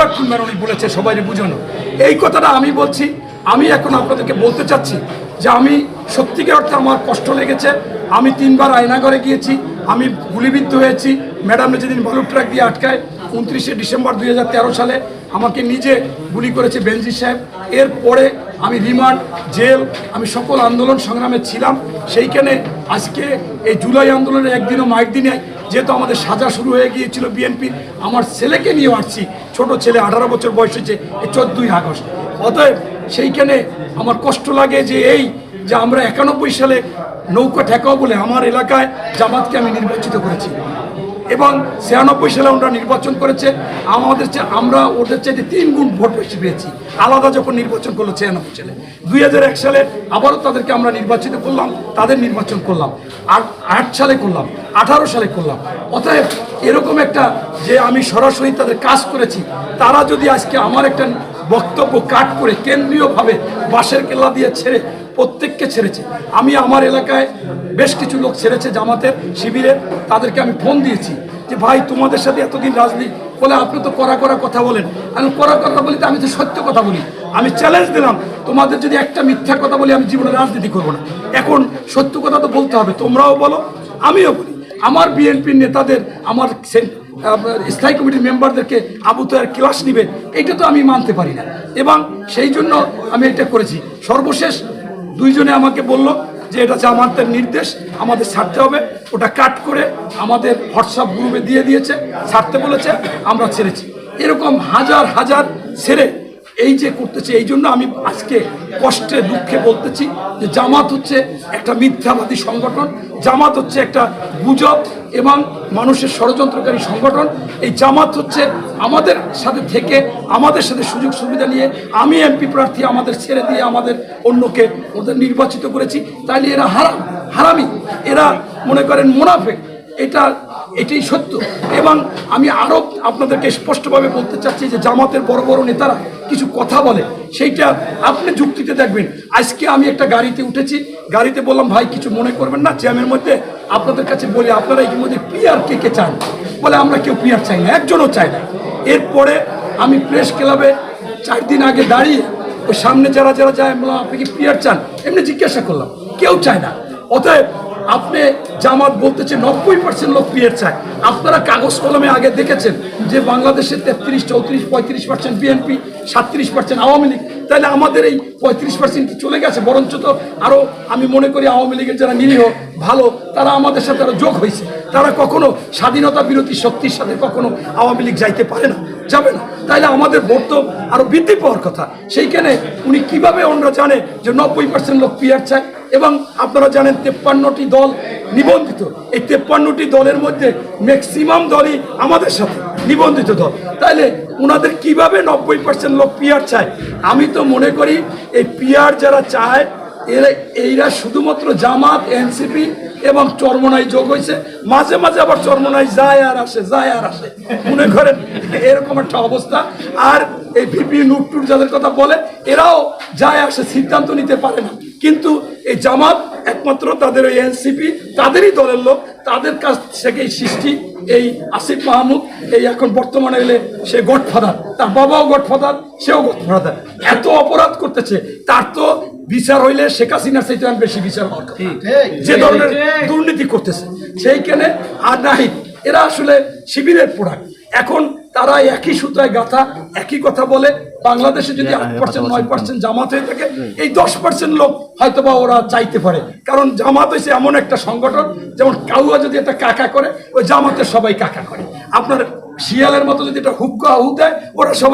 Liverpool ম্যারনি বলেছে, সবাই বুঝানো এই কথাটা আমি বলছি, আমি এখন আপনাদেরকে বলতে চাচ্ছি যে আমি সত্যিকার অর্থে আমার কষ্ট লেগেছে। আমি তিনবার আয়নাগরে গিয়েছি, আমি গুলিবিদ্ধ হয়েছি। ম্যাডামে যেদিন বালু ট্রাক দিয়ে আটকায়, উনত্রিশে ডিসেম্বর দুই সালে আমাকে নিজে গুলি করেছে বেনজি সাহেব। এরপরে আমি রিমান্ড, জেল, আমি সকল আন্দোলন সংগ্রামে ছিলাম। সেইখানে আজকে এই জুলাই আন্দোলনের একদিনও মায়ের দিনে যেহেতু আমাদের সাজা শুরু হয়ে গিয়েছিল বিএনপির আমার ছেলেকে নিয়ে আসছি। ছোট ছেলে আঠারো বছর বয়স হয়েছে চোদ্দই আগস্ট। অতএব সেইখানে আমার কষ্ট লাগে যে এই যে আমরা একানব্বই সালে নৌকা ঠেকাও বলে আমার এলাকায় জামাতকে আমি নির্বাচিত করেছি। এবং ছিয়ানব্বই সালে ওরা নির্বাচন করেছে, আমাদের চেয়ে আমরা ওদের চাইতে তিন গুণ ভোট বেশি পেয়েছি। আলাদা যখন নির্বাচন করল ছিয়ানব্বই সালে। দুই হাজার এক সালে আবারও তাদেরকে আমরা নির্বাচিত করলাম, তাদের নির্বাচন করলাম। আট আট সালে করলাম। আঠারো সালে করলাম। অতএব এরকম একটা যে আমি সরাসরি তাদের কাজ করেছি, তারা যদি আজকে আমার একটা বক্তব্য কাট করে কেন্দ্রীয়ভাবে বাঁশের কেল্লা দিয়ে ছেড়ে প্রত্যেককে ছেড়েছে, আমি আমার এলাকায় বেশ কিছু লোক ছেড়েছে জামাতের শিবিরে তাদেরকে আমি ফোন দিয়েছি যে, ভাই, তোমাদের সাথে এতদিন রাজনীতি বলে আপনি তো করা করা কথা বলেন। আমি করা কথা বলি তো আমি তো সত্য কথা বলি। আমি চ্যালেঞ্জ দিলাম, তোমাদের যদি একটা মিথ্যা কথা বলি, আমি জীবনে রাজনীতি করব না। এখন সত্য কথা তো বলতে হবে, তোমরাও বলো, আমিও বলি। আমার বিএনপির নেতাদের, আমার স্থায়ী কমিটির মেম্বারদেরকে আবু তৈয়ার ক্লাস নিবে, এটা তো আমি মানতে পারি না। এবং সেই জন্য আমি এটা করেছি। সর্বশেষ দুইজনে আমাকে বলল যে এটা জামাতের নির্দেশ, আমাদের ছাড়তে হবে। ওটা কাট করে আমাদের হোয়াটসঅ্যাপ গ্রুপে দিয়ে দিয়েছে, ছাড়তে বলেছে, আমরা ছেড়েছি। এরকম হাজার হাজার ছেড়ে এই যে করতেছে, এই জন্য আমি আজকে কষ্টে দুঃখে বলতেছি। যে জামাত হচ্ছে একটা মিথ্যাবাদী সংগঠন, জামাত হচ্ছে একটা গুজব এবং মানুষের ষড়যন্ত্রকারী সংগঠন। এই জামাত হচ্ছে আমাদের সাথে থেকে, আমাদের সাথে সুযোগ সুবিধা নিয়ে, আমি এমপি প্রার্থী আমাদের ছেড়ে দিয়ে আমাদের অন্যকে ওদের নির্বাচিত করেছি। তাইলে এরা হারাম, হারামি। এরা মনে করেন মুনাফেক। এটা, এটাই সত্য। এবং আমি আরও আপনাদেরকে স্পষ্টভাবে বলতে চাচ্ছি যে জামাতের বড় বড় নেতারা কিছু কথা বলে, সেইটা আপনি যুক্তিতে দেখবেন। আজকে আমি একটা গাড়িতে উঠেছি, গাড়িতে বললাম, ভাই, কিছু মনে করবেন না? জ্যামের মধ্যে আপনাদের কাছে বলি, আপনারা ইতিমধ্যে পিআর কে কে চান? বলে, আমরা কেউ পিআর চাই না, একজনও চাই না। এরপরে আমি প্রেস ক্লাবে চার দিন আগে দাঁড়িয়ে ওই সামনে যারা যারা যায় বললাম, আপনি কি পিআর চান? এমনি জিজ্ঞাসা করলাম, কেউ চায় না। অতএব আপনি জামাত বলতেছে নব্বই পার্সেন্ট লোক পিএর চায় আপনারা কাগজ কলমে আগে দেখেছেন যে বাংলাদেশে তেত্রিশ, চৌত্রিশ, পঁয়ত্রিশ পার্সেন্ট বিএনপি সাতত্রিশ পার্সেন্ট আওয়ামী লীগ। তাহলে আমাদের এই পঁয়ত্রিশ পার্সেন্ট চলে গেছে? বরঞ্চ তো আরও আমি মনে করি আওয়ামী লীগের যারা নিরীহ, ভালো, তারা আমাদের সাথে আরও যোগ হয়েছে। তারা কখনো স্বাধীনতা বিরোধী শক্তির সাথে কখনো আওয়ামী লীগ যাইতে পারে না, যাবে না। তাইলে আমাদের ভোট তো আরও বৃদ্ধি পাওয়ার কথা। সেইখানে উনি কীভাবে ওনারা জানে যে নব্বই পার্সেন্ট লোক পিয়ার চায় এবং আপনারা জানেন তেপ্পান্নটি দল নিবন্ধিত। এই তেপ্পান্নটি দলের মধ্যে ম্যাক্সিমাম দলই আমাদের সাথে নিবন্ধিত দল। তাইলে ওনাদের কীভাবে নব্বই পার্সেন্ট লোক পিয়ার চায়? আমি তো মনে করি এই পিয়ার যারা চায়, এরা এইরা শুধুমাত্র জামাত এনসিপি এবং চরমনাই যোগ হয়েছে মাঝে মাঝে আবার চরমনাই যায় আর আসে, যায় আর আসে। মনে করেন, এরকম একটা অবস্থা। আর এই ভিপি নুটটুর যাদের কথা বলে, এরাও যায় আসে, সিদ্ধান্ত নিতে পারে না। কিন্তু এই জামাত একমাত্র তাদের ওই এনসিপি তাদেরই দলের লোক তাদের কাছ থেকেই সৃষ্টি এই আসিফ মাহমুদ এই এখন বর্তমানে এলে সে গডফাদার। তার বাবাও গডফাদার সেও গডফাদার। এত অপরাধ করতেছে তার তো বিচার হইলে শেখ হাসিনার অনেক বেশি বিচার হওয়ার কথা। যে ধরনের দুর্নীতি করতেছে সেইখানে আর এরা আসলে শিবিরের প্রোডাক্ট এখন তারা একই সূত্রায় গাথা একই কথা বলে। বাংলাদেশে যদি আট পার্সেন্ট নয় পার্সেন্ট জামাত হয়ে থাকে এই দশ পার্সেন্ট লোক হয়তো বা ওরা চাইতে পারে। কারণ জামাত হয়েছে এমন একটা সংগঠন যেমন কাউয়া যদি একটা কাকা করে ওই জামাতের সবাই কাকা করে। আপনার শিয়ালের মতো যদি একটা হুক্কা হু দেয় ওরা সবাই